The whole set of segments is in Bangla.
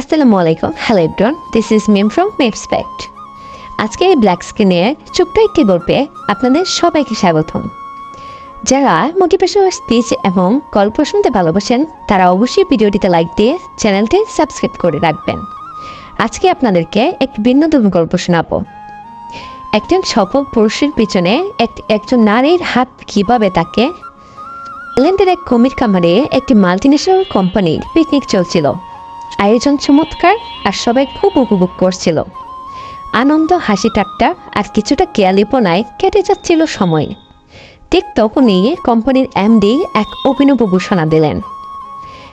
আসসালামু আলাইকুম hello everyone this is Mim from mapspect আজকে এই ব্ল্যাক স্ক্রিনে ছোট্ট একটি গল্পে আপনাদের সবাইকে স্বাগতম। যারা মোটিভেশনাল স্পিচ এবং গল্প শুনতে ভালোবাসেন, তারা অবশ্যই ভিডিওটিতে লাইক দিয়ে চ্যানেলটি সাবস্ক্রাইব করে রাখবেন। আজকে আপনাদেরকে একটি ভিন্নতম গল্প শোনাবো। একজন সফল পুরুষের পিছনে এক- একজন নারীর হাত কীভাবে তাকে ইংল্যান্ডের এক কমির কামারে একটি মাল্টিনেশনাল কোম্পানির পিকনিক চলছিল। আয়োজন চমৎকার আর সবাই খুব উপভোগ করছিল। আনন্দ, হাসি, ঠাট্টা আর কিছুটা কেয়ালিপনায় কেটে যাচ্ছিল সময়। ঠিক তখনই কোম্পানির এমডি এক অভিনব ঘোষণা দিলেন।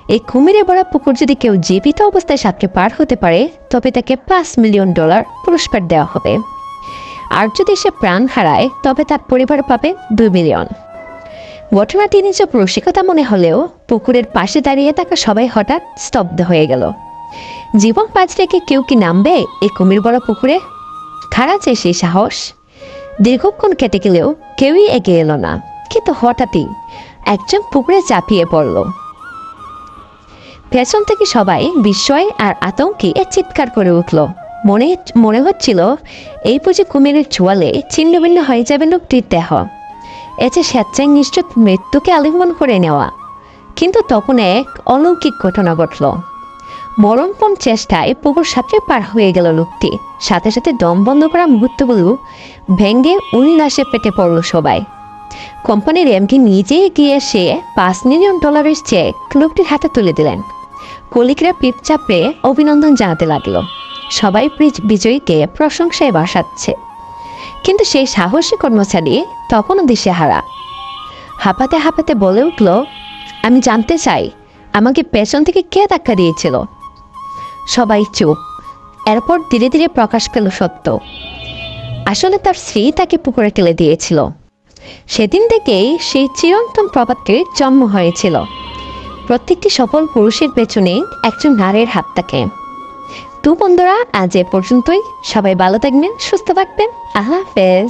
এই কুমিরে ভরা পুকুর যদি কেউ জীবিত অবস্থায় সাঁতরে পার হতে পারে, তবে তাকে পাঁচ মিলিয়ন ডলার পুরস্কার দেওয়া হবে। আর যদি সে প্রাণ হারায়, তবে তার পরিবার পাবে দুই মিলিয়ন। ঘটনাটি নিজের রসিকতা মনে হলেও পুকুরের পাশে দাঁড়িয়ে থাকা সবাই হঠাৎ স্তব্ধ হয়ে গেল। জীবন রেখে কেউ কি নামবে এই কুমির বড় পুকুরে? খারা যে সেই সাহস। দীর্ঘক্ষণ কেটে গেলেও কেউই এগিয়ে এলো না। কিন্তু হঠাৎই একজন পুকুরে চাপিয়ে পড়ল। পেছন থেকে সবাই বিস্ময় আর আতঙ্কে এ চিৎকার করে উঠল। মনে মনে হচ্ছিল এই বুঝে কুমিরের চোয়ালে ছিন্ন ভিন্ন হয়ে যাবে লোকটির দেহ। এতে স্বেচ্ছায় নিশ্চিত মৃত্যুকে আলিঙ্গন করে নেওয়া। কিন্তু তখন এক অলৌকিক ঘটনা ঘটল। মরণপণ চেষ্টায় পুকুর সাঁতরে পার হয়ে গেল লোকটি। সাথে সাথে দম বন্ধ করা মুহূর্তগুলো ভেঙ্গে উল্লাসে পেটে পড়ল সবাই। কোম্পানির এমডি নিজে গিয়ে এসে পাঁচ মিলিয়ন ডলারের চেক লোকটির হাতে তুলে দিলেন। কলিকরা পিঠ চাপড়ে অভিনন্দন জানাতে লাগল। সবাই বিজ- বিজয়ীকে প্রশংসায় বাসাচ্ছে। কিন্তু সেই সাহসী কর্মচারী তখনও দিশেহারা। হাঁপাতে হাঁপাতে বলে উঠল, আমি জানতে চাই, আমাকে পেছন থেকে কে ধাক্কা দিয়েছিল? সবাই চুপ। এরপর ধীরে ধীরে প্রকাশ পেল সত্য। আসলে তার স্ত্রী তাকে পুকুরে টেলে দিয়েছিল। সেদিন থেকেই সেই চিরন্তন প্রবাদটির জন্ম হয়েছিল। প্রত্যেকটি সফল পুরুষের পেছনে একজন নারীর হাত থাকে। তো বন্ধুরা, আজ এ পর্যন্তই। সবাই ভালো থাকবেন, সুস্থ থাকবেন। আল্লাহ হাফেজ।